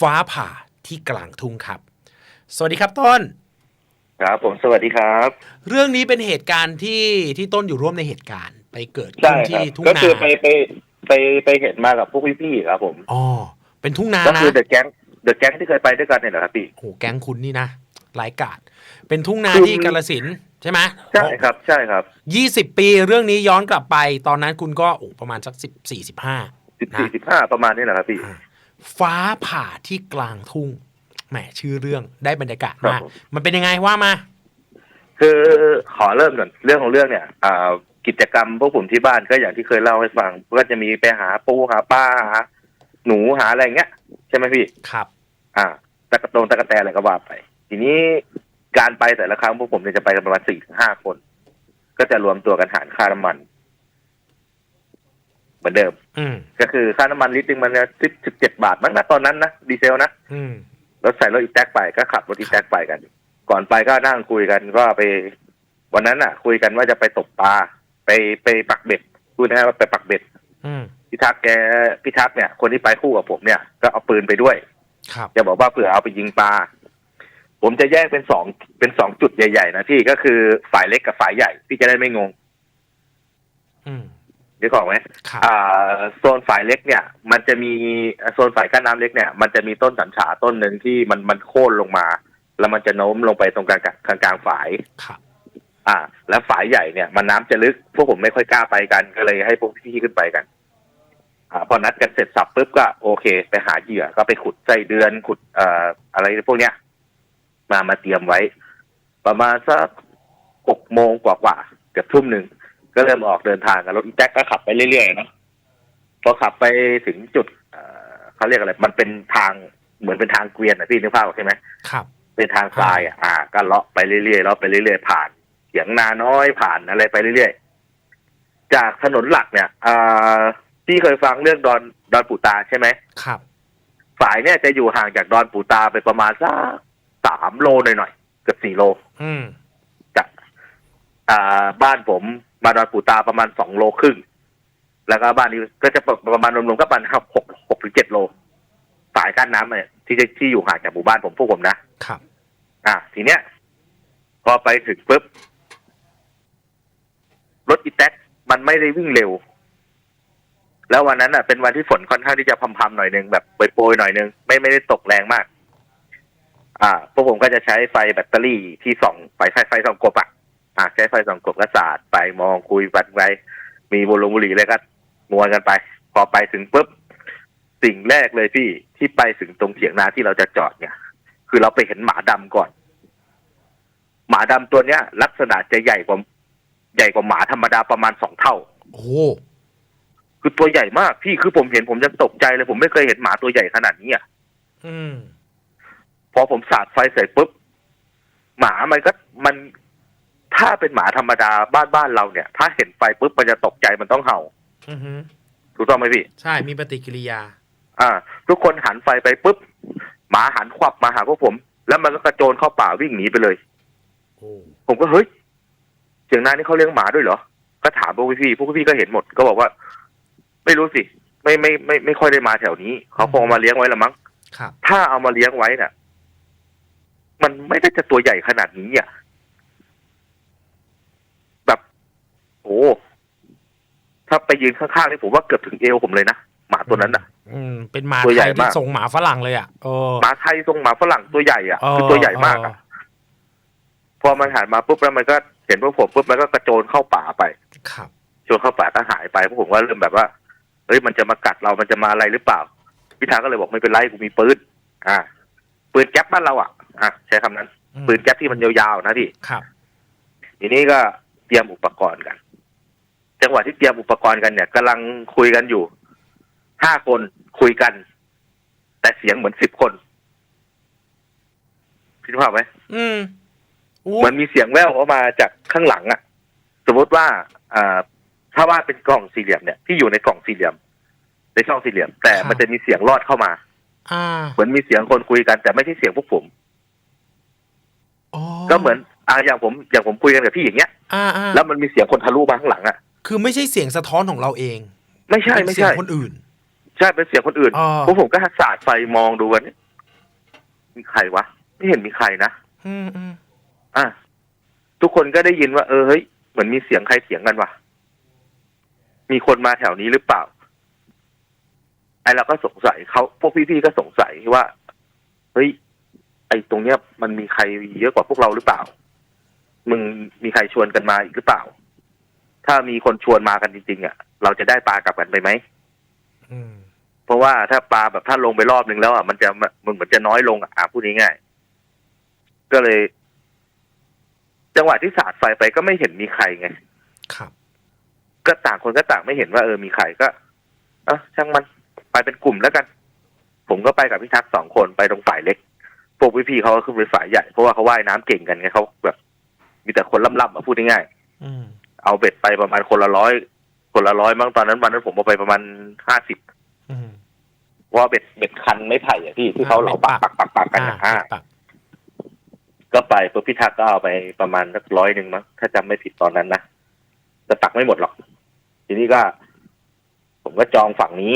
ฟ้าผ่าที่กลางทุ่งครับ สวัสดีครับต้น ครับผมสวัสดีครับ เรื่องนี้เป็นเหตุการณ์ที่ที่ต้นอยู่ร่วมในเหตุการณ์ ไปเกิดขึ้ใช่นครัที่บทุ่งก็นาคือไปไปไปไปเห็นมากับพวกพี่ๆครับ ผมอ๋อเป็นทุ่งนาก็นะคือเดอะแก๊งเดอะแก๊งที่เคยไปด้วยกันเนี่ยแหละครับพี่โอ้โหแก๊งคุณนี่นะหลายกาดเป็นทุ่งนาคือที่กาลสินธุ์ใช่ไหมใช่ครับ ใช่ครับยี่สิบปีเรื่องนี้ย้อนกลับไป ตอนนั้นคุณก็โอ้ประมาณสักสิบสี่สิบห้าสิบสี่สิบห้าประมาณนี้แหละครับพี่ ฟ้าผ่าที่กลางทุ่งแหมชื่อเรื่องได้บรรยากาศมากครับผมมันเป็นยังไงว่ามา คือขอเริ่มก่อนเรื่องของเรื่องเนี่ยอ่ากิจกรรมพวกผมที่บ้านก็อย่างที่เคยเล่าให้ฟังก็จะมีไปหาปูหาปลาหาหนูหาอะไรเงี้ยใช่ไหมพี่ครับ อ่าตะกะตงตะกะแตนอะไรก็ว่าไป ทีนี้การไปแต่ละครั้งพวกผมเนี่ยจะไปกันประมาณสี่ถึงห้าคน ก็จะรวมตัวกันหารค่าน้ำมันเห มือนเดิมอืมก็คือค่าน้ำมันลิตรหนึงมันสิบสิบเจ็ดบาทมั้งนะตอนนั้นนะดีเซลนะอืมรถใส่รถอีแท็กไปก็ขับรถอีแท็กไปกัน ก่อนไปก็นั่งคุยกันก็ไป วันนั้นอะ คุยกันว่าจะไปตกปลาไปไปปักเบ็ดพูดนะว่าไปปักเบ็ดอืมพี่ทักษ์แกพี่ทักษ์เนี่ย คนที่ไปคู่กับผมเนี่ยก็เอาปืนไปด้วยครับจะบอกว่าเผื่อเอาไปยิงปลาผมจะแยกเป็นสองเป็นสองจุดใหญ่ ๆ นะพี่ก็คือฝ่ายเล็กกับฝ่ายใหญ่ พี่จะได้ไม่งง อืมเดี๋ยวก่อนไหมครับ อ่าโซนฝ่ายเล็กเนี่ย มันจะมีโซนฝ่ายกั้นน้ำเล็กเนี่ยมันจะมีต้นสัญชาต้นหนึ่งที่มันมันโค่นลงมา แล้วมันจะโน้มลงไปตรงกลางกลางกลางฝ่าย ครับอ่า แล้วฝ่ายใหญ่เนี่ยมันน้ำจะลึกพวกผมไม่ค่อยกล้าไปกันก็เลยให้พวกพี่ขึ้นไปกัน อ่า พอนัดกันเสร็จสับปุ๊บก็โอเค ไปหาเหยื่อก็ไปขุดไส้เดือนขุดเอ่ออะไรพวกเนี้ยมามาเตรียมไว้ ประมาณสักหกโมงกว่าๆเกือบทุ่มหนึ่ง ก็เริ่มออกเดินทางกันรถอีแจ็คก็ขับไปเรื่อยๆเนาะพอขับไปถึงจุดเอ่อเขาเรียกอะไร มันเป็นทางเหมือนเป็นทางเกวียนนะพี่นึกภาพออกใช่ไหมครับ เป็นทางทรายอะ อ่า ก็เลาะไปเรื่อยๆเลาะไปเรื่อยๆผ่านเสียงนาน้อยผ่านอะไรไปเรื่อยๆจากถนนหลักเนี่ยอ่าพี่เคยฟังเรื่องดอนดอนปูตาใช่ไหมครับฝ่ายเนี่ยจะอยู่ห่างจากดอนปูตาไปประมาณสักสามโลหน่อยๆเกือบสี่โล อืมจากอ่าบ้านผม มาดอนปูตาประมาณสองโลครึ่ง แล้วก็บ้านนี้ก็จะประมาณรวมๆก็ประมาณหกหกถึงเจ็ดโล สายกั้นน้ำเนี่ยที่จะที่อยู่ห่างจากหมู่บ้านผมพวกผมนะครับ อะทีเนี้ย พอไปถึงปุ๊บรถอีแท็กมันไม่ได้วิ่งเร็ว แล้ววันนั้นอะ เป็นวันที่ฝนค่อนข้างที่จะพำๆหน่อยนึงแบบโปรยๆหน่อยนึงไม่ไม่ได้ตกแรงมาก อ่า พวกผมก็จะใช้ไฟแบตเตอรี่ที่ส่องไฟไฟไฟส่องกบอะ อะใช้ไฟส่องกบก็สาดไปมองคุยปัดไปมีบุหรี่บุหรี่เลยก็มวนกันไป พอไปถึงปุ๊บสิ่งแรกเลยพี่ที่ไปถึงตรงเถียงนาที่เราจะจอดเนี่ย คือเราไปเห็นหมาดำก่อน หมาดำตัวเนี้ย ลักษณะจะใหญ่กว่าใหญ่กว่าหมาธรรมดาประมาณสองเท่า โอ้คือตัวใหญ่มากพี่คือผมเห็นผมยังตกใจเลย ผมไม่เคยเห็นหมาตัวใหญ่ขนาดนี้อะอืมพอผมสาดไฟใส่ปุ๊บหมามันก็มัน ถ้าเป็นหมาธรรมดาบ้านบ้านเราเนี่ย ถ้าเห็นไฟปุ๊บมันจะตกใจมันต้องเห่าอือฮึถูกต้องไหมพี่ ใช่มีปฏิกิริยา อ่า ทุกคนหันไฟไปปุ๊บหมาหันควับมาหาพวกผม แล้วมันก็กระโจนเข้าป่าวิ่งหนีไปเลย โอ้ผมก็เฮ้ยเสียงนานี่เขาเลี้ยงหมาด้วยเหรอ ก็ถามพวกพี่ๆพวกพี่ๆก็เห็นหมดก็บอกว่า ไม่รู้สิ ไม่ไม่ไม่ไม่ค่อยได้มาแถวนี้ เขาคงเอามาเลี้ยงไว้ละมั้งครับ ถ้าเอามาเลี้ยงไว้น่ะ มันไม่ได้จะตัวใหญ่ขนาดนี้อะ แบบ โอ้ถ้าไปยืนข้างๆนี่ผมว่าเกือบถึงเอวผมเลยนะหมาตัวนั้นน่ะ อืม เป็นหมาตัวไทใหญ่ยที่มากส่งหมาฝรั่งเลยอะเออหมาไทยทรงหมาฝรั่งตัวใหญ่อะคือตัวใหญ่มากอะพอมันหันมาปุ๊บแล้วมันก็เห็นพวกผมปุ๊บมันก็กระโจนเข้าป่าไป ครับชวนเข้าป่าก็หายไปพวกผมก็เริ่มแบบว่าเฮ้ยมันจะมากัดเรา มันจะมาอะไรหรือเปล่า พิธาก็เลยบอกไม่เป็นไรกูมีปืน อ่า ปืนแก๊ปบ้านเราอะ อะใช้คำนั้นอืมปืนแก๊ปที่มันยาวๆนะพี่ ครับ ทีนี้ก็เตรียมอุปกรณ์กัน จังหวะที่เตรียมอุปกรณ์กันเนี่ยกำลังคุยกันอยู่ห้าคนคุยกัน แต่เสียงเหมือนสิบคนพี่รู้ภาพไหมอืมอู้เหมือนมีเสียงแว่วออกมาจากข้างหลังอะสมมติว่าอ่าถ้าว่าเป็นกล่องสี่เหลี่ยมเนี่ยที่อยู่ในกล่องสี่เหลี่ยมในช่องสี่เหลี่ยม แต่มันจะมีเสียงรอดเข้ามา อ่า เหมือนมีเสียงคนคุยกัน แต่ไม่ใช่เสียงพวกผมอ๋อก็เหมือนอ่าอย่างผมอย่างผมคุยกันกับพี่อย่างเงี้ยอ่าอ่าแล้วมันมีเสียงคนทะลุมาข้างหลังอะ คือไม่ใช่เสียงสะท้อนของเราเองไม่ใช่เป็นไม่เสียงใช่คนอื่น ใช่เป็นเสียงคนอื่นอ๋อพวกผมก็สาดไฟมองดูกันมีใครวะ ไม่เห็นมีใครนะอืมอืมอะทุกคนก็ได้ยินว่า เออเฮ้ยเหมือนมีเสียงใครเสียงกันวะมีคนมาแถวนี้หรือเปล่าไอเราก็สงสัยเขาพวกพี่ๆก็สงสัยว่าเฮ้ยไอตรงเนี้ย มันมีใครเยอะกว่าพวกเราหรือเปล่า มึงมีใครชวนกันมาอีกหรือเปล่า ถ้ามีคนชวนมากันจริงๆอะเราจะได้ปลากลับกันไปไหมอืมเพราะว่าถ้าปลาแบบถ้าลงไปรอบนึงแล้วอะมันจะมันเหมือนจะน้อยลงอะอะพูดง่ายๆก็เลย จังหวะที่สาดไฟไปก็ไม่เห็นมีใครไงครับ ก็ต่างคนก็ต่างไม่เห็นว่าเออมีใครก็เออช่างมันไปเป็นกลุ่มแล้วกัน ผมก็ไปกับพี่ทักษ์สองคนไปตรงฝ่ายเล็กพวกพี่ๆเขาก็ขึ้นไปฝ่ายใหญ่เพราะว่าเขาว่ายน้ำเก่งกันไงเขาแบบ มีแต่คนล่ำๆอะพูดง่ายๆอืม เอาเบ็ดไปประมาณคนละร้อยคนละร้อยมั้งตอนนั้นวันนั้นผมเอาไปประมาณห้าสิบอืมเพราะว่าเบ็ดเบ็ดคันไม่ไผ่อะพี่ที่เขาเหลาปักปักปักปักกันอ่าอะอ่าปักก็ไปปุ๊บพี่ทักษ์ก็เอาไปประมาณสักร้อยหนึ่งมั้งถ้าจำไม่ผิดตอนนั้นนะแต่ตักไม่หมดหรอก ทีนี้ก็ ผมก็จองฝั่งนี้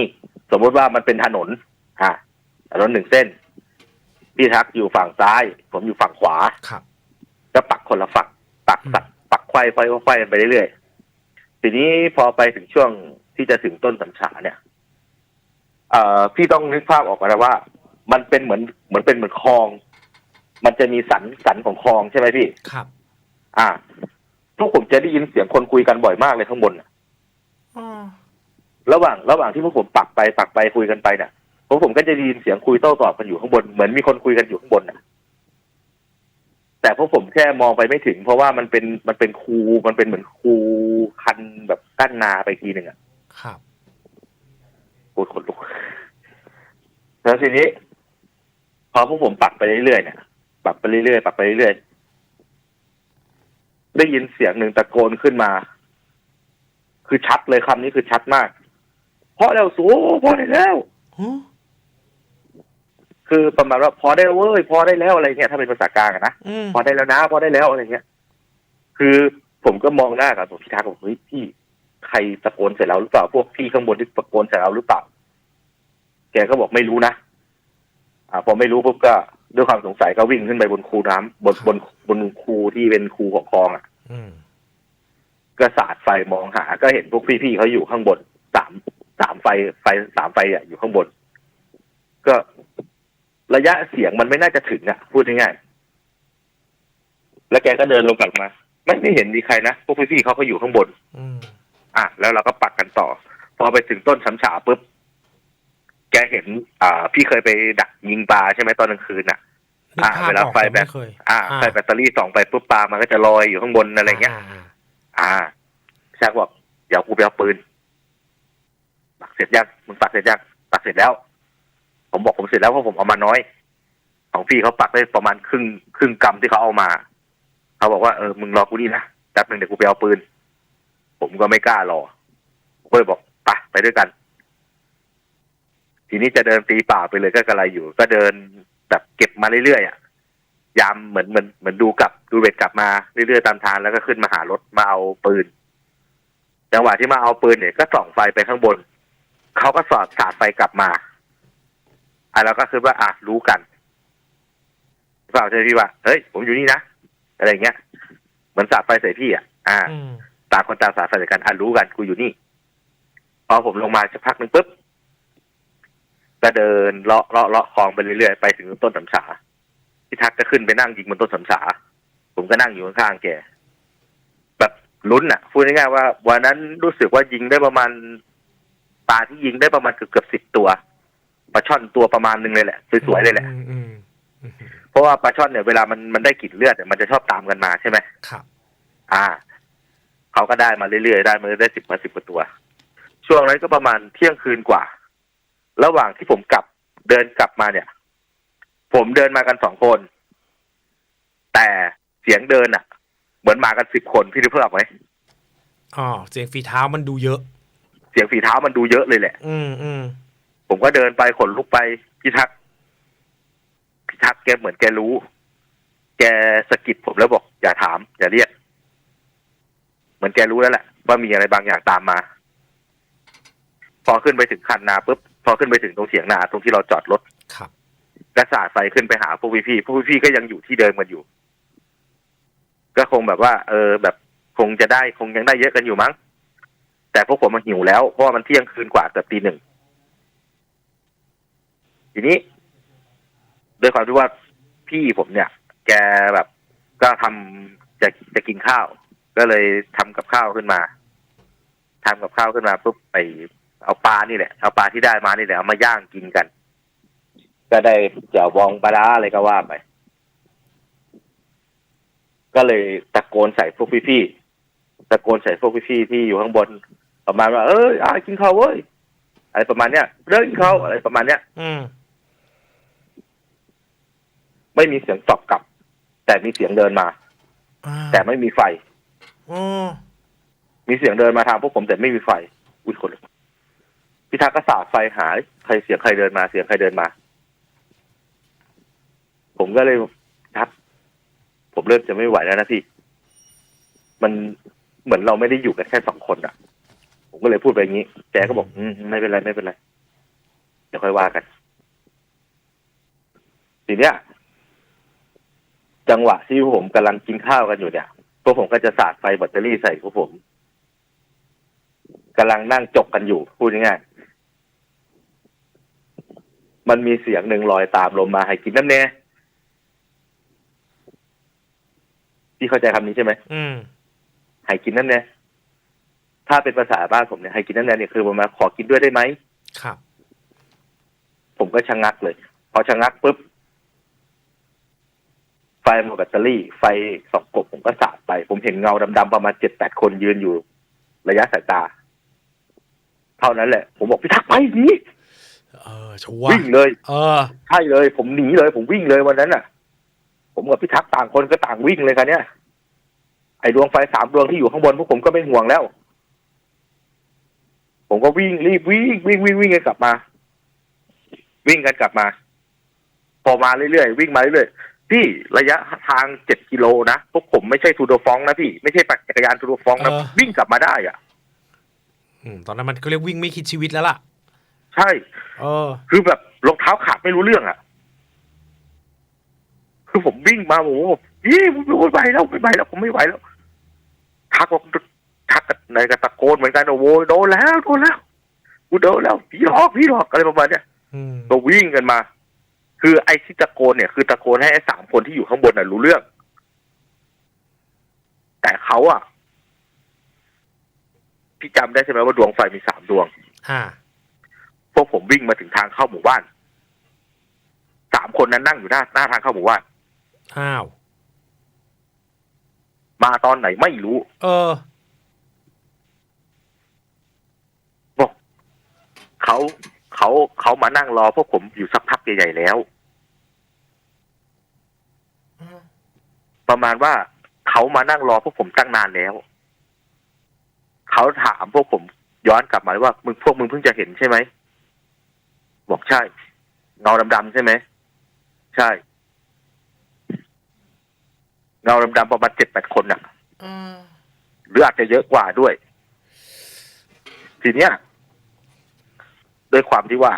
สมมุติว่ามันเป็นถนน อ่าถนนหนึ่งเส้น พี่ทักษ์อยู่ฝั่งซ้าย ผมอยู่ฝั่งขวาครับ ก็ปักคนละฝั่งปักอืมปั กปักไขว้ไขว้ไขว้กันไปเรื่อยๆทีนี้พอไปถึงช่วงที่จะถึงต้นสัญชาเนี่ยเอ่อพี่ต้องนึกภาพออกมาแล้วว่า มันเป็นเหมือนเหมือนเป็นเหมือนคลอง มันจะมีสันสันของคลองใช่ไหมพี่ ครับ อ่าพวกผมจะได้ยินเสียงคนคุยกันบ่อยมากเลยข้างบนน่ะอ๋อระหว่างระหว่างที่พวกผมปักไปปักไปคุยกันไปเนี่ยพวกผมก็จะได้ยินเสียงคุยโต้ตอบกันอยู่ข้างบนเหมือนมีคนคุยกันอยู่ข้างบนน่ะ แต่พวกผมแค่มองไปไม่ถึง เพราะว่ามันเป็นมันเป็นคูมันเป็นเหมือนคูคันแบบกั้นนาไปทีหนึ่งอะครับปวดขนลุกแล้วทีนี้ พอพวกผมปักไปเรื่อยๆเนี่ยปักไปเรื่อยๆปักไปเรื่อยๆได้ยินเสียงหนึ่งตะโกนขึ้นมา คือชัดเลยคำนี้คือชัดมากพอแล้วสูพอได้แล้วฮะ คือประมาณว่าพอได้แล้วเว้ยพอได้แล้วอะไรเงี้ยถ้าเป็นภาษากลางอะนะอืมพอได้แล้วนะ พอได้แล้วอะไรเงี้ย คือผมก็มองหน้ากับผมพี่ทักบอกเฮ้ยพี่ใครตะโกนใส่เราหรือเปล่าพวกพี่ข้างบนที่ตะโกนใส่เราหรือเปล่า แกก็บอกไม่รู้นะอ่าพอไม่รู้ปุ๊บก็ด้วยความสงสัยก็วิ่งขึ้นไปบนคูน้ำบนบนบนคูที่เป็นคูของคลองอะ อืมก็สาดไฟมองหา ก็เห็นพวกพี่ๆเขาอยู่ข้างบนสามสามไฟไฟสามไฟอะอยู่ข้างบน ก็ ระยะเสียงมันไม่น่าจะถึงอะ พูดง่ายๆแล้วแกก็เดินลงกลับมา ไม่ไม่เห็นมีใครนะพวกพี่ๆเขาก็อยู่ข้างบน อืมอะแล้วเราก็ปักกันต่อ พอไปถึงต้นช้ำฉาปุ๊บแกเห็น อ่า พี่เคยไปดักยิงปลาใช่ไหมตอนกลางคืนน่ะนึกอ่าภาพเวลาออกไฟแต่แบไม่บเคยอ่าใส่แบตเตอรี่ส่องไปปุ๊บปลามันก็จะลอยอยู่ข้างบนอะไรเงี้ยาาอ่าชักบอกเดี๋ยวกูไปเอาปืนปักเสร็จยังมึงปักเสร็จยังปักเสร็จแล้ว ผมบอกผมเสร็จแล้วเพราะผมเอามาน้อย ของพี่เขาปักได้ประมาณครึ่งครึ่งกำที่เขาเอามา เขาบอกว่าเออมึงรอกูนี่นะแป๊บหนึ่งเดี๋ยวกูไปเอาปืน ผมก็ไม่กล้ารอผมก็เลยบอกไปไปด้วยกัน ทีนี้จะเดินตีป่าไปเลยก็กระไรอยู่ ก็เดินแบบเก็บมาเรื่อยๆอะยามเหมือนเหมือนเหมือนดูกลับดูเบ็ดกลับมาเรื่อยๆตามทางแล้วก็ขึ้นมาหารถมาเอาปืนจังหวะที่มาเอาปืนเนี่ยก็ส่องไฟไปข้างบน เขาก็สอดสาดไฟกลับมา อะเราก็คือว่า อะรู้กันเปล่าใช่ไหมพี่ว่าเฮ้ยผมอยู่นี่นะอะไรอย่างเงี้ยเหมือนสาดไฟใส่พี่อะอ่าอืมต่างคนต่างสาดไฟใส่กันอะรู้กันกูอยู่นี่ พอผมลงมาสักพักหนึ่งปุ๊บก็เดินเลาะเลาะเลาะคลองไปเรื่อยๆไปถึงต้นสำฉาพี่ทักก็ขึ้นไปนั่งยิงบนต้นสำฉาผมก็นั่งอยู่ข้างๆแกแบบลุ้นอะพูดง่ายๆว่า วันนั้นรู้สึกว่ายิงได้ประมาณปลาที่ยิงได้ประมาณเกือบเกือบสิบตัว ปลาช่อนตัวประมาณหนึงเลยแหละสวยๆเลยแหละอืมอืมอืมเพราะว่าปลาช่อนเนี่ยเวลามันมันได้กลิ่นเลือดเนี่ยมันจะชอบตามกันมาใช่ไหมครับ อ่าเขาก็ได้มาเรื่อยๆได้มาได้สิบมาสิบกว่าตัว ช่วงนั้นก็ประมาณเที่ยงคืนกว่า ระหว่างที่ผมกลับเดินกลับมาเนี่ย ผมเดินมากันสองคน แต่เสียงเดินอะ เหมือนมากันสิบคนพี่นึกภาพออกไหมอ๋อเสียงฝีเท้ามันดูเยอะ เสียงฝีเท้ามันดูเยอะเลยแหละ อืมอืม ผมก็เดินไปขนลุกไปพี่ทักพี่ทักแกเหมือนแกรู้ แกสะกิดผมแล้วบอก อย่าถาม อย่าเรียก เหมือนแกรู้แล้วแหละว่ามีอะไรบางอย่างตามมา พอขึ้นไปถึงคันนาปุ๊บพอขึ้นไปถึงตรงเสียงนาตรงที่เราจอดรถครับกระสาดไฟขึ้นไปหาพวกพี่ๆพวกพี่ๆก็ยังอยู่ที่เดิมกันอยู่ ก็คงแบบว่า เออ แบบคงจะได้คงยังได้เยอะกันอยู่มั้ง แต่พวกผมมันหิวแล้วเพราะว่ามันเที่ยงคืนกว่าเกือบตีหนึ่ง ทีนี้ด้วยความที่ว่าพี่ผมเนี่ย แกแบบก็ทำจะจะกินข้าว ก็เลยทำกับข้าวขึ้นมาทำกับข้าวขึ้นมาปุ๊บไปเอาปลานี่แหละ เอาปลาที่ได้มานี่แหละเอามาย่างกินกัน ก็ได้เจียวบองปลาร้าอะไรก็ว่าไป ก็เลยตะโกนใส่พวกพี่ๆตะโกนใส่พวกพี่ๆที่อยู่ข้างบน ประมาณว่าเอ้ยอากินข้าวเว้ยอะไรประมาณเนี้ยเลิกกินข้าวอะไรประมาณเนี้ย อืม ไม่มีเสียงตอบกลับ แต่มีเสียงเดินมาอ่าแต่ไม่มีไฟอ๋อมีเสียงเดินมาทางพวกผมแต่ไม่มีไฟ อุ้ยคนลุกพิทักษ์ก็สาดไฟหาใครเสียงใครเดินมาเสียงใครเดินมา ผมก็เลยทักผมเริ่มจะไม่ไหวแล้วนะพี่ มันเหมือนเราไม่ได้อยู่กันแค่สองคนอะผมก็เลยพูดไปอย่างนี้แกก็บอกอืมไม่เป็นไรไม่เป็นไรเดี๋ยวค่อยว่ากัน ทีเนี้ย จังหวะที่พวกผมกำลังกินข้าวกันอยู่เนี่ยพวกผมก็จะสาดไฟแบตเตอรี่ใส่พวกผมกำลังนั่งจกกันอยู่ พูดง่ายๆมันมีเสียงหนึ่งลอยตามลมมาให้กินน้ำเน่พี่เข้าใจคำนี้ใช่ไหมอืมให้กินน้ำเน่ถ้าเป็นภาษาบ้านผมเนี่ยให้กินน้ำเน่เนี่ยคือประมาณขอกินด้วยได้ไหมครับ ผมก็ชะงักเลย พอชะงักปุ๊บ ไฟหมดแบตเตอรี่ ไฟสองกบผมก็สาดไป ผมเห็นเงาดำๆประมาณเจ็ดแปดคนยืนอยู่ ระยะสายตา เท่านั้นแหละ ผมบอกพี่ทักษ์ไปหนีเออชัวร์วิ่งเลย เออใช่เลย ผมหนีเลย ผมวิ่งเลยวันนั้นน่ะ ผมกับพี่ทักษ์ต่างคนก็ต่างวิ่งเลยครับเนี่ยไอ้ดวงไฟสามดวงที่อยู่ข้างบนพวกผมก็ไม่ห่วงแล้ว ผมก็วิ่งรีบวิ่งวิ่งวิ่งวิ่งกันกลับมา วิ่งกันกลับมา พอมาเรื่อยๆวิ่งมาเรื่อยๆ พี่ระยะทางเจ็ดกิโลนะพวกผมไม่ใช่ทูโดฟองนะพี่ ไม่ใช่ปั่นจักรยานทูโดฟองนะเออ วิ่งกลับมาได้อะ อืมตอนนั้นมันก็เรียกวิ่งไม่คิดชีวิตแล้วล่ะ ใช่ เออ คือแบบรองเท้าขาดไม่รู้เรื่องอะ คือผมวิ่งมาโอ้โหยี่ผมไม่ไหวแล้วไม่ไหวแล้วผมไม่ไหวแล้วทักบอกทักกันในกระตะโกนเหมือนกันโอ้โหโดนแล้วโดนแล้วกูโดนแล้วผีหลอกผีหลอกอะไรประมาณเนี้ยอืมก็วิ่งกันมา คือไอ้ที่ตะโกนเนี่ยคือตะโกนให้ไอ้สามคนที่อยู่ข้างบนน่ะรู้เรื่อง แต่เขาอะ พี่จำได้ใช่ไหมว่าดวงไฟมีสามดวงอ่าพวกผมวิ่งมาถึงทางเข้าหมู่บ้านสามคนนั้นนั่งอยู่หน้าหน้าทางเข้าหมู่บ้านอ้าว มาตอนไหนไม่รู้ เออบอกเขา เขาเขามานั่งรอพวกผมอยู่สักพักใหญ่ๆแล้ว ประมาณว่าเขามานั่งรอพวกผมตั้งนานแล้ว เขาถามพวกผมย้อนกลับมาเลยว่า มึงพวกมึงเพิ่งจะเห็นใช่ไหมบอกใช่เงาดำๆใช่ไหมใช่เงาดำๆประมาณเจ็ดแปดคนน่ะอืมหรืออาจจะเยอะกว่าด้วย ทีเนี้ย ด้วยความที่ว่า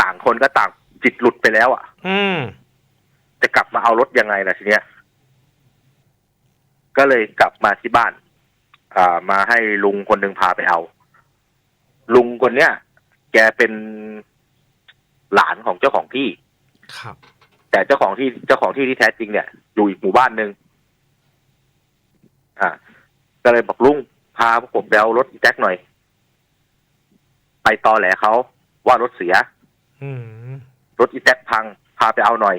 ต่างคนก็ต่างจิตหลุดไปแล้วอะ อืม จะกลับมาเอารถยังไงล่ะทีเนี้ย ก็เลยกลับมาที่บ้าน อ่า มาให้ลุงคนหนึ่งพาไปเอา ลุงคนเนี้ย แกเป็นหลานของเจ้าของที่ ครับ แต่เจ้าของที่เจ้าของที่ที่แท้จริงเนี่ยอยู่อีกหมู่บ้านหนึ่งอ่า ก็เลยบอกลุงพาพวกผมไปเอารถอีแจ็คหน่อย ไปตอแหลเขา ว่ารถเสียอืมรถอีแจ็คพัง พาไปเอาหน่อย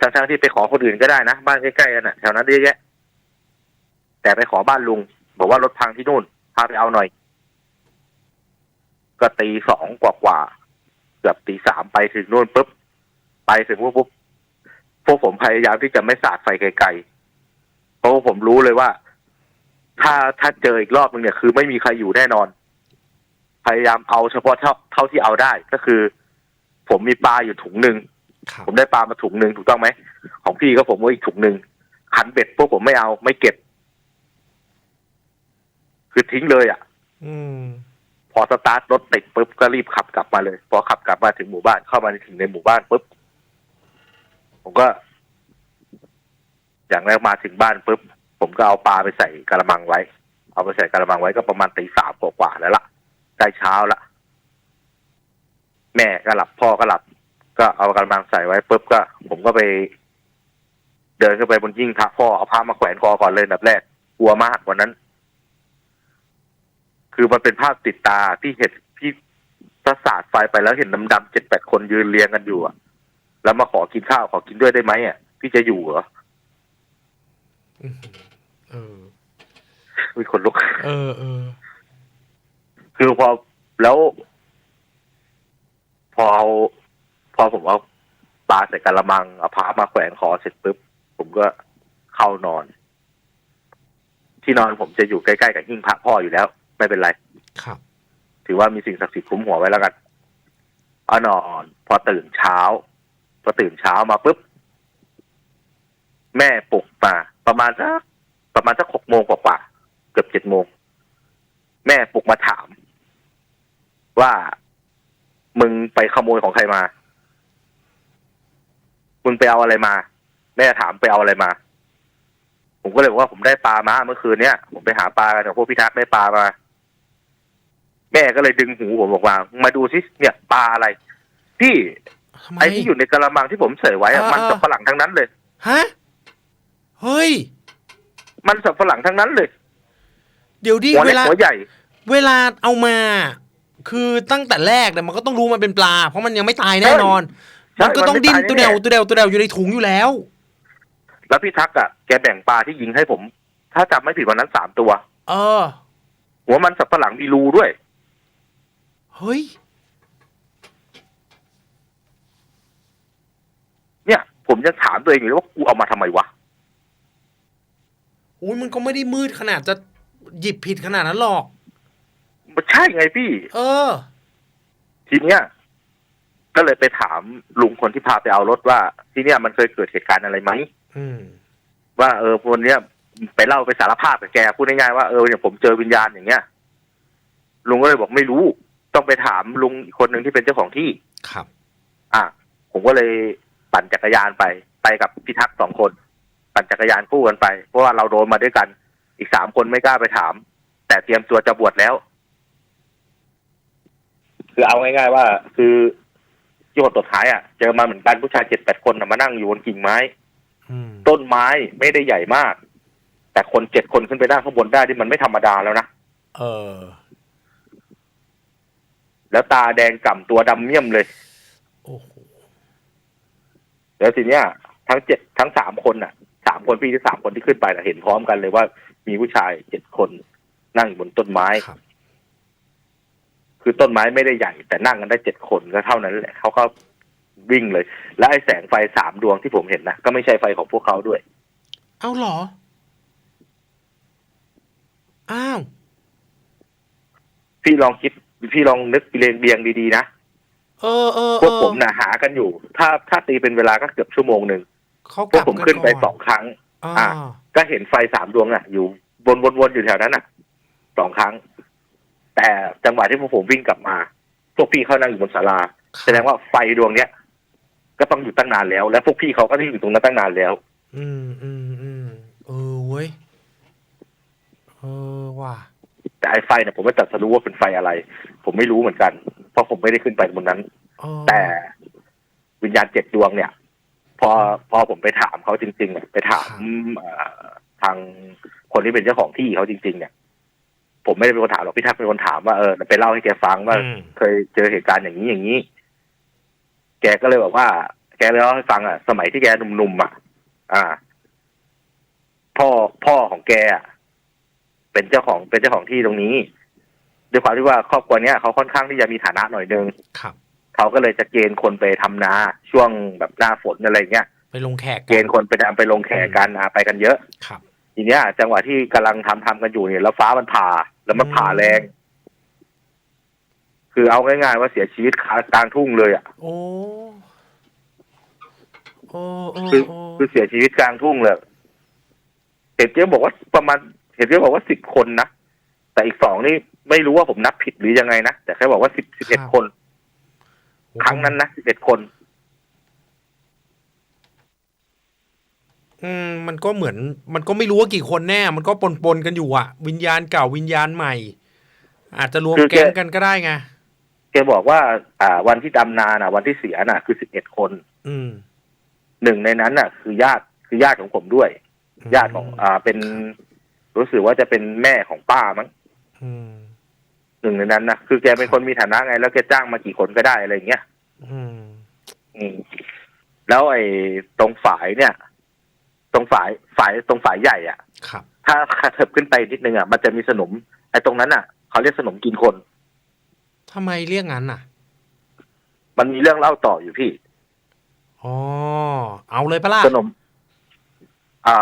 ทั้งๆที่ไปขอคนอื่นก็ได้นะ บ้านใกล้ๆกันนะแถวนั้นเยอะแยะ แต่ไปขอบ้านลุง บอกว่ารถพังที่นู่น พาไปเอาหน่อย ก็ตีสองกว่าๆเกือบตีสามไปถึงนู่นปุ๊บ ไปถึงปุ๊บปุ๊บพวกผมพยายามที่จะไม่สาดไฟไกลๆ เพราะว่าผมรู้เลยว่า ถ้าถ้าเจออีกรอบนึงเนี่ย คือไม่มีใครอยู่แน่นอน พยายามเอาเฉพาะเท่าเท่าที่เอาได้ก็คือ ผมมีปลาอยู่ถุงหนึ่งครับผมได้ปลามาถุงหนึ่งถูกต้องไหมของพี่ก็ผมว่าอีกถุงหนึ่งขันเบ็ดพวกผมไม่เอาไม่เก็บ คือทิ้งเลยอะ อืม พอสตาร์ทรถติดปุ๊บก็รีบขับกลับมาเลย พอขับกลับมาถึงหมู่บ้านเข้ามาถึงในหมู่บ้านปุ๊บผมก็ อย่างแรกมาถึงบ้านปุ๊บผมก็เอาปลาไปใส่กระมังไว้ เอาไปใส่กระมังไว้ก็ประมาณตีสามกว่าๆแล้วล่ะ ใกล้เช้าละแม่ก็หลับพ่อก็หลับ ก็เอากระมังใส่ไว้ปุ๊บก็ ผมก็ไป เดินขึ้นไปบนยิ่งพระพ่อเอาผ้ามาแขวนคอก่อนเลยอันดับแรกกลัวมากวันนั้น คือมันเป็นภาพติดตาที่เห็นที่ประสาทไฟไปแล้วเห็นดำๆเจ็ดแปดคนยืนเรียงกันอยู่อะแล้วมาขอกินข้าวขอกินด้วยได้ไหมอะพี่จะอยู่เหรออื้อหือเออมีคนลุก เออเออ คือพอแล้วพอเอาพอผมเอาปลาใส่กระมังเอาผ้ามาแขวนคอเสร็จปุ๊บผมก็เข้านอน ที่นอนผมจะอยู่ใกล้ๆกับหิ้งพระพ่ออยู่แล้ว ไม่เป็นไร ครับ ถือว่ามีสิ่งศักดิ์สิทธิ์คุ้มหัวไว้แล้วกันเอานอน พอตื่นเช้า พอตื่นเช้ามาปุ๊บแม่ปลุกมา ประมาณสักประมาณสักหกโมงกว่าๆเกือบเจ็ดโมง แม่ปลุกมาถาม ว่ามึงไปขโมยของใครมา มึงไปเอาอะไรมา แม่ถามไปเอาอะไรมา ผมก็เลยบอกว่าผมได้ปลามาเมื่อคืนเนี้ยผมไปหาปลากันกับพวกพิทักษ์ได้ปลามา แม่ก็เลยดึงหูผมบอกว่ามาดูสิเนี่ยปลาอะไร พี่ทำไมไอ้ที่อยู่ในกระมังที่ผมใส่ไว้อะเออมันสับฝรั่งทั้งนั้นเลย ฮะ เฮ้ย มันสับฝรั่งทั้งนั้นเลย เดี๋ยวดิหัวเวเล็กลา หัวใหญ่ เวลาเอามา คือตั้งแต่แรกเนี่ยมันก็ต้องรู้มันเป็นปลา เพราะมันยังไม่ตายแน่นอน ใช่มันก็ต้องดิ้นมันไม่ตัวตายเดวแน่ตัวเดวตัวเดวอยู่ในถุงอยู่แล้ว แล้วพี่ทักษ์อะแกแบ่งปลาที่ยิงให้ผม ถ้าจำไม่ผิดวันนั้นสามตัว เออ หัวมันสับฝรั่งมีรูด้วย เฮ้ย เนี่ย ผมยังถามตัวเองอยู่เลยว่ากูเอามาทำไมวะ อุ้ยมันก็ไม่ได้มืดขนาดจะหยิบผิดขนาดนั้นหรอก มันใช่ไงพี่ เออ ทีเนี้ยก็เลยไปถามลุงคนที่พาไปเอารถว่า ที่เนี้ยมันเคยเกิดเหตุการณ์อะไรไหมอืม ว่าเออคนเนี้ยไปเล่าไปสารภาพกับแกพูดง่ายๆว่าเออเนี่ยผมเจอวิญญาณอย่างเงี้ยลุงก็เลยบอกไม่รู้ ต้องไปถามลุงอีกคนหนึ่งที่เป็นเจ้าของที่ ครับ อะผมก็เลยปั่นจักรยานไปไปกับพี่ทักษ์สองคน ปั่นจักรยานคู่กันไป เพราะว่าเราโดนมาด้วยกัน อีกสามคนไม่กล้าไปถาม แต่เตรียมตัวจะบวชแล้ว คือเอาง่ายๆว่า คือที่คนตดท้ายอะเจอมาเหมือนกันผู้ชายเจ็ดแปดคนน่ะมานั่งอยู่บนกิ่งไม้อืมต้นไม้ไม่ได้ใหญ่มาก แต่คนเจ็ดคนขึ้นไปนั่งข้างบนได้ที่มันไม่ธรรมดาแล้วนะเออ แล้วตาแดงก่ำตัวดำเมี่ยมเลยโอ้โหแล้วทีเนี้ย ทั้งเจ็ดทั้งสามคนน่ะสามคนพี่ที่สามคนที่ขึ้นไปน่ะเห็นพร้อมกันเลยว่ามีผู้ชายเจ็ดคนนั่งอยู่บนต้นไม้ครับ คือต้นไม้ไม่ได้ใหญ่แต่นั่งกันได้เจ็ดคนก็เท่านั้นแหละเขาก็วิ่งเลย และไอ้แสงไฟสามดวงที่ผมเห็นนะก็ไม่ใช่ไฟของพวกเขาด้วย เอาเหรอ อ้าว พี่ลองคิดพี่ลองนึกเรียงเบียงดีๆนะเออเออพวกผมน่ะหากันอยู่ ถ้าถ้าตีเป็นเวลาก็เกือบชั่วโมงหนึ่งเขาพกวลักบผมขึ้นไปสองครั้ง อ่าอะก็เห็นไฟสามดวงอะ อยู่วนวนวนอยู่แถวนั้นอะสองครั้ง แต่จังหวะที่พวกผมวิ่งกลับมา พวกพี่เขานั่งอยู่บนศาลา แสดงว่าไฟดวงเนี้ยก็ต้องอยู่ตั้งนานแล้ว และพวกพี่เขาก็ที่อยู่ตรงนั้นตั้งนานแล้ว อืมอืมอืมเออเว้ยเออว่ะแต่ไอ้ไฟเนี่ยผมไม่ตัดสรู้ว่าเป็นไฟอะไร ผมไม่รู้เหมือนกัน เพราะผมไม่ได้ขึ้นไปบนนั้นเออแต่วิญญาณเจ็ดดวงเนี่ย พอพอผมไปถามเขาจริงๆเนี่ยไปถามเอ่อทางคนที่เป็นเจ้าของที่เขาจริง ๆ เนี่ย ผมไม่ได้เป็นคนถามหรอกพี่ทักษ์เป็นคนถามว่าเออไปเล่าให้แกฟังว่า อืม เคยเจอเหตุการณ์อย่างนี้อย่างนี้ แกก็เลยบอกว่า แกเลยเล่าให้ฟังอะสมัยที่แกหนุ่มๆอะ อ่า พ่อพ่อของแกอะเป็นเจ้าของเป็นเจ้าของที่ตรงนี้ด้วยความที่ว่าครอบครัวเนี้ยเขาค่อนข้างที่จะมีฐานะหน่อยนึงครับ เขาก็เลยจะเกณฑ์คนไปทำนา ช่วงแบบหน้าฝนอะไรเงี้ยไปลงแขกเกณฑ์คนไปทำไปลงแขกกันอะไปกันเยอะ ครับ ทีเนี้ยจังหวะที่กำลังทำทำกันอยู่เนี่ยแล้วฟ้ามันผ่า แล้วมันผ่าแรง คือเอาง่ายๆว่าเสียชีวิตคากลางทุ่งเลยอะ โอ้โอ้โอ้คือโอ้คือเสียชีวิตกลางทุ่งเลยเห็นเจ๊บอกว่าประมาณเห็นเจ๊บอกว่าสิบคนนะ แต่อีกสองนี่ไม่รู้ว่าผมนับผิดหรือยังไงนะ แต่แค่บอกว่าสิบสิบเอ็ดคน ครั้งนั้นนะสิบเอ็ดคน อืมมันก็เหมือน มันก็ไม่รู้ว่ากี่คนแน่ มันก็ปนปนๆกันอยู่อะวิญญาณเก่าวิญญาณใหม่ อาจจะรวมคือแก แก๊งกันก็ได้ไงแกบอกว่า อ่า วันที่ดำนาน่ะ วันที่เสียน่ะ คือสิบเอ็ดคน อืมหนึ่งในนั้นน่ะ คือญาติคือญาติของผมด้วย ญาติของ อ่าเป็น รู้สึกว่าจะเป็นแม่ของป้ามั้งอืมหนึ่งในนั้นนะคือแกเป็นคนมีฐานะไง แล้วแกจ้างมากี่คนก็ได้อะไรอย่างเงี้ยอืมอืมแล้วไอ้ตรงฝายเนี่ย ตรงฝายฝายตรงฝายใหญ่อะครับ ถ้าขัเถิบขึ้นไปนิดนึงอะมันจะมีสนมไอ้ตรงนั้นอะเขาเรียกสนมกินคนทำไมเรียกงั้นอะ มันมีเรื่องเล่าต่ออยู่พี่อ๋อเอาเลยปะล่ะสนมอ่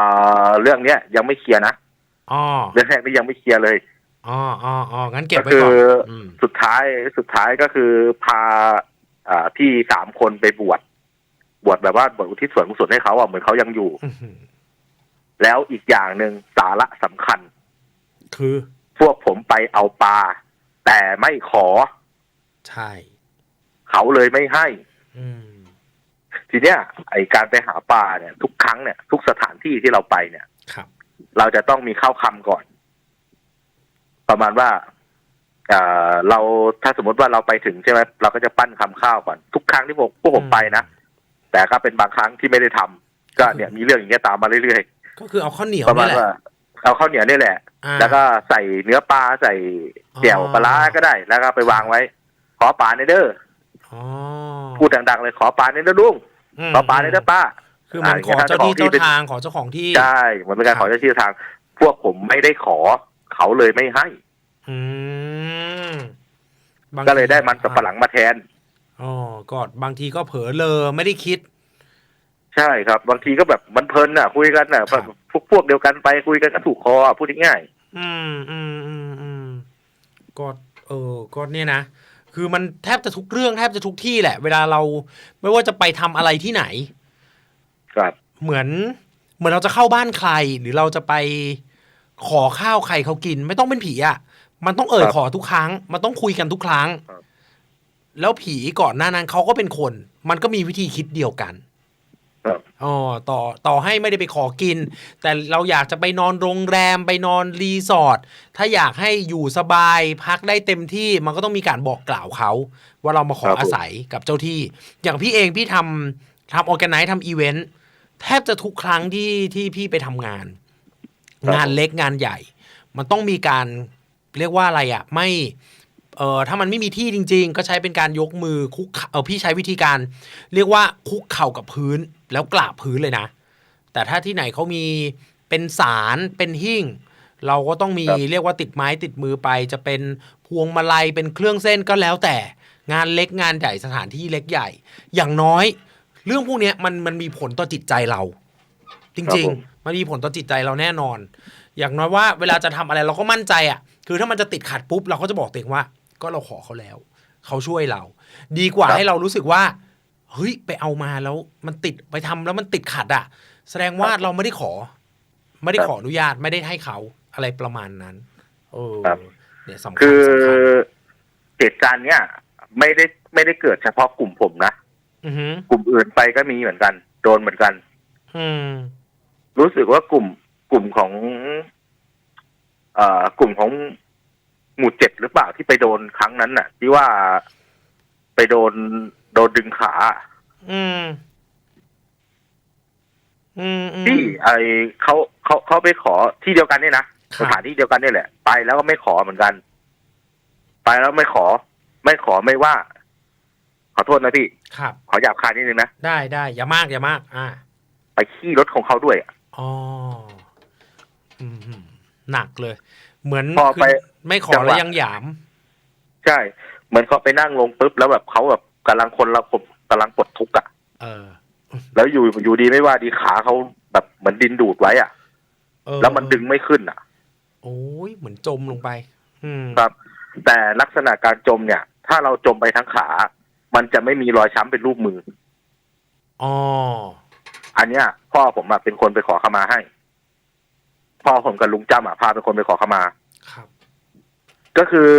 าเรื่องเนี้ยยังไม่เคลียร์นะอ๋อเรื่องแรกนี่ยังไม่เคลียร์เลยอ๋ออ๋ออ๋องั้นเก็บไว้ก็ก่อนคืออืมสุดท้ายสุดท้ายก็คือพาอ่าพี่สามคนไปบวช บวชแบบว่าบวชอุทิศส่วนกุศลให้เขาอะเหมือนเขายังอยู่อื้อหือแล้วอีกอย่างหนึ่งสาระสำคัญ คือ พวกผมไปเอาปลาแต่ไม่ขอ ใช่ เขาเลยไม่ให้ อืมทีเนี้ยไอการไปหาปลาเนี่ย ทุกครั้งเนี่ย ทุกสถานที่ที่เราไปเนี่ย ครับ เราจะต้องมีข้าวคำก่อน ประมาณว่าเอ่อเราถ้าสมมติว่าเราไปถึงใช่ไหมเราก็จะปั้นคำข้าวก่อน ทุกครั้งที่ผมพวกผมไปนะ แต่ก็เป็นบางครั้งที่ไม่ได้ทำก็เนี่ยมีเรื่องอย่างเงี้ยตามมาเรื่อยก็คือเอาข้าวเหนียวๆประมานี่ณแหละว่าเอาข้าวเหนียวนี่แหละอ่าแล้วก็ใส่เนื้อปลาใส่เดี่ยวอ๋อปลาร้าก็ได้ แล้วก็ไปวางไว้ ขอปลาในเด้ออ๋อพูดดังๆเลยขอปลาในเด้อลุงมขอปลาในเด้อป้า คือมันขอเจ้าที่เจ้าทางขอเจ้าของที่ใช่เหมือนเป็นการครับขอเจ้าที่ทาง พวกผมไม่ได้ขอเขาเลยไม่ให้อืมบางก็เลยได้มันสับปะหลังมาแทน อ๋อก็บางทีก็เผลอเลอไม่ได้คิด ใช่ครับ บางทีก็แบบมันเพลินอะ คุยกันอะครับ พวกพวกเดียวกันไปคุยกันก็ถูกคออะพูดง่ายอืมอืมอืมอืมก็เออก็เนี่ยนะ คือมันแทบจะทุกเรื่องแทบจะทุกที่แหละ เวลาเราไม่ว่าจะไปทำอะไรที่ไหน ๆครับ เหมือนเหมือนเราจะเข้าบ้านใคร หรือเราจะไปขอข้าวใครเขากิน ไม่ต้องเป็นผีอะ มันต้องเอ่ยครับขอทุกครั้ง มันต้องคุยกันทุกครั้ง ครับ แล้วผีก่อนหน้านั้นเขาก็เป็นคน มันก็มีวิธีคิดเดียวกันครับอ๋อต่อต่อให้ไม่ได้ไปขอกิน แต่เราอยากจะไปนอนโรงแรมไปนอนรีสอร์ทถ้าอยากให้อยู่สบายพักได้เต็มที่มันก็ต้องมีการบอกกล่าวเขา ว่าเรามาขอครับผมอาศัยกับเจ้าที่ อย่างพี่เองพี่ทำทำออแกไนซ์ทำอีเวนต์แทบจะทุกครั้งที่ที่พี่ไปทำงาน งานเล็กงานใหญ่ มันต้องมีการเรียกว่าอะไรอะ่ะ ไม่ เออถ้ามันไม่มีที่จริง ๆ ก็ใช้เป็นการยกมือคุกเข่าเออพี่ใช้วิธีการ เรียกว่าคุกเข่ากับพื้นแล้วกราบพื้นเลยนะ แต่ถ้าที่ไหนเขามีเป็นสารเป็นหิ้งเราก็ต้องมีครับเรียกว่าติดไม้ติดมือไป จะเป็นพวงมาลัยเป็นเครื่องเส้นก็แล้วแต่ งานเล็กงานใหญ่สถานที่เล็กใหญ่ อย่างน้อย เรื่องพวกเนี้ยมันมันมีผลต่อจิตใจเราจครัริงบผมๆมันมีผลต่อจิตใจเราแน่นอน อย่างน้อยว่าเวลาจะทำอะไรเราก็มั่นใจอะ คือถ้ามันจะติดขัดปุ๊บเราก็จะบอกตัวเองว่า ก็เราขอเขาแล้ว เขาช่วยเรา ดีกว่าครับให้เรารู้สึกว่า เฮ้ยไปเอามาแล้วมันติดไปทำแล้วมันติดขัดอะ แสดงว่าเราไม่ได้ขอ ไม่ได้ขออนุญาตไม่ได้ให้เขาอะไรประมาณนั้นเออครับเนี่ยสำคัญคือสำคัญเหตุการณ์เนี้ยไม่ได้ไม่ได้เกิดเฉพาะกลุ่มผมนะอือหือกลุ่มอื่นไปก็มีเหมือนกัน โดนเหมือนกันอืมรู้สึกว่ากลุ่มกลุ่มของ เอ่อกลุ่มของ หมู่เจ็ดหรือเปล่าที่ไปโดนครั้งนั้นน่ะ ที่ว่าไปโดนโดนดึงขา อืม อืมอืมที่ไอเขาเขาเขาไปขอที่เดียวกันเนี่ยนะครับสถานที่เดียวกันเนี่ยแหละ ไปแล้วก็ไม่ขอเหมือนกัน ไปแล้วไม่ขอ ไม่ขอไม่ว่า ขอโทษนะพี่ ครับ ขอหยาบคายนิดนึงนะได้ได้อย่ามากอย่ามาก อ่า ไปขี้รถของเขาด้วยอะอ๋ออืมหนักเลย เหมือนพอไปคือไม่ขอจังหแล้ววะยังหยาม ใช่ เหมือนเขาไปนั่งลงปุ๊บแล้วแบบเขาแบบกำลังคนละคนกำลังปลดทุกข์อะเออ แล้วอยู่อยู่ดีไม่ว่าดีขาเขาแบบเหมือนดินดูดไว้อะเออแล้วมันดึงไม่ขึ้นอะ โอ้ยเหมือนจมลงไป อืมครับ แต่ลักษณะการจมเนี่ย ถ้าเราจมไปทั้งขา มันจะไม่มีรอยช้ำเป็นรูปมืออ๋ออันเนี้ย พ่อผมอะเป็นคนไปขอขมาให้ พ่อผมกับลุงจ้ำอะพาเป็นคนไปขอขมา ครับ ก็คือ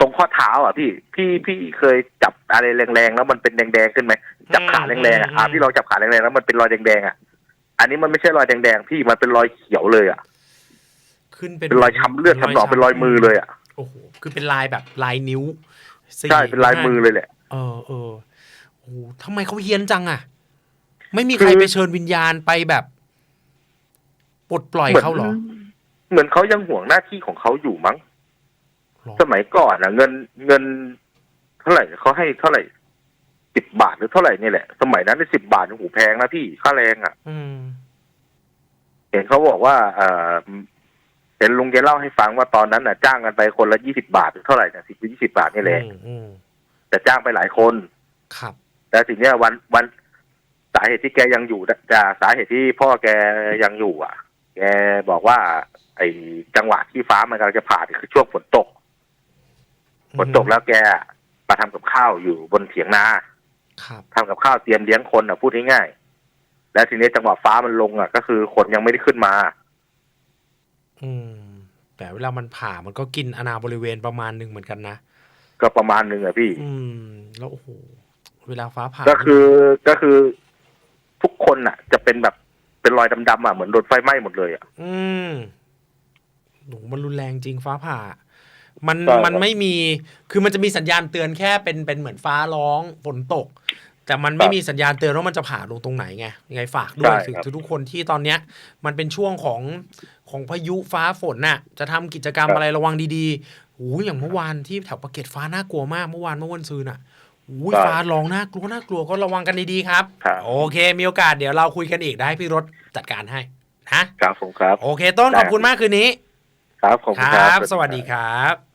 ตรงข้อเท้าอะพี่พี่พี่เคยจับอะไรแรงๆแล้วมันเป็นแดงๆขึ้นไหมจับขาแรงๆอะอะพี่ลองจับขาแรงๆแล้วมันเป็นรอยแดงๆอะไออันนี้มันไม่ใช่รอยแดงๆพี่มันเป็นรอยเขียวเลยอะ ขึ้นเป็นเป็นรอยช้ำเลือดช้ำหนองเป็นรอยมือเลยอะโอ้โหคือเป็นลายแบบลายนิ้วสี่ใช่เป็นลายมือเลยแหละ เออเออโอ้โหทำไมเขาเฮี้ยนจังอะ ไม่มีคือใครไปเชิญวิญญาณไปแบบ ปลดปล่อยเหมือนเขาเหรอ เหมือนเขายังห่วงหน้าที่ของเขาอยู่มั้งหรอสมัยก่อนอะเงินเงินเท่าไหร่เขาให้เท่าไหร่สิบบาทหรือเท่าไหร่นี่แหละ สมัยนั้นสิบบาทโอ้โหแพงนะพี่ค่าแรงอะอืมเห็นเขาบอกว่าเออเห็นลุงแกเล่าให้ฟังว่าตอนนั้นน่ะ จ้างกันไปคนละยี่สิบาทหรือเท่าไหร่นะสิบยี่สิบาทนี่แหละอืมอืมแต่จ้างไปหลายคน ครับแต่ทีเนี้ยวันวันสาเหตุที่แกยังอยู่จากสาเหตุที่พ่อแกยังอยู่ อะ แกบอกว่า ไอ้จังหวะที่ฟ้ามันกำลังจะผ่าเนี่ยคือช่วงฝนตกฝนตกแล้วแกมาทำกับข้าวอยู่บนเถียงนาครับทำกับข้าวเตรียมเลี้ยงคนอะพูดง่ายๆแล้วทีนี้จังหวะฟ้ามันลงอะ ก็คือคนยังไม่ได้ขึ้นมา อืม แต่เวลามันผ่ามันก็กินอนาบริเวณประมาณหนึ่งเหมือนกันนะก็ประมาณหนึ่งอะพี่ อืม แล้วโอ้โหเวลาฟ้าผ่าก็คือก็คือทุกคนอะ จะเป็นแบบ เป็นรอยดำๆอะเหมือนโดนไฟไหม้หมดเลยอะ อืมโหมันรุนแรงจริงฟ้าผ่า มันใช่ครับ มันไม่มี คือมันจะมีสัญญาณเตือนแค่เป็นเป็นเหมือนฟ้าร้องฝนตก แต่มันไม่มีสัญญาณเตือนว่ามันจะผ่าลงตรงไหนไงยังไงฝากด้วยถึงทุกคนที่ตอนเนี้ย มันเป็นช่วงของของพายุฟ้าฝนน่ะ จะทำกิจกรรมอะไรระวังดีๆหูยอย่างเมื่อวานที่แถวปากเกร็ดฟ้าน่ากลัวมากเมื่อวานเมื่อวันซืนอะ หูยฟ้าร้องน่ากลัวน่ากลัวก็ระวังกันดีๆครับ ครับ โอเค มีโอกาสเดี๋ยวเราคุยกันอีกได้พี่รถจัดการให้นะครับผมครับ โอเค ต้นขอบคุณมากคืนนี้ ครับผมคครัรับ สวัสดีครับ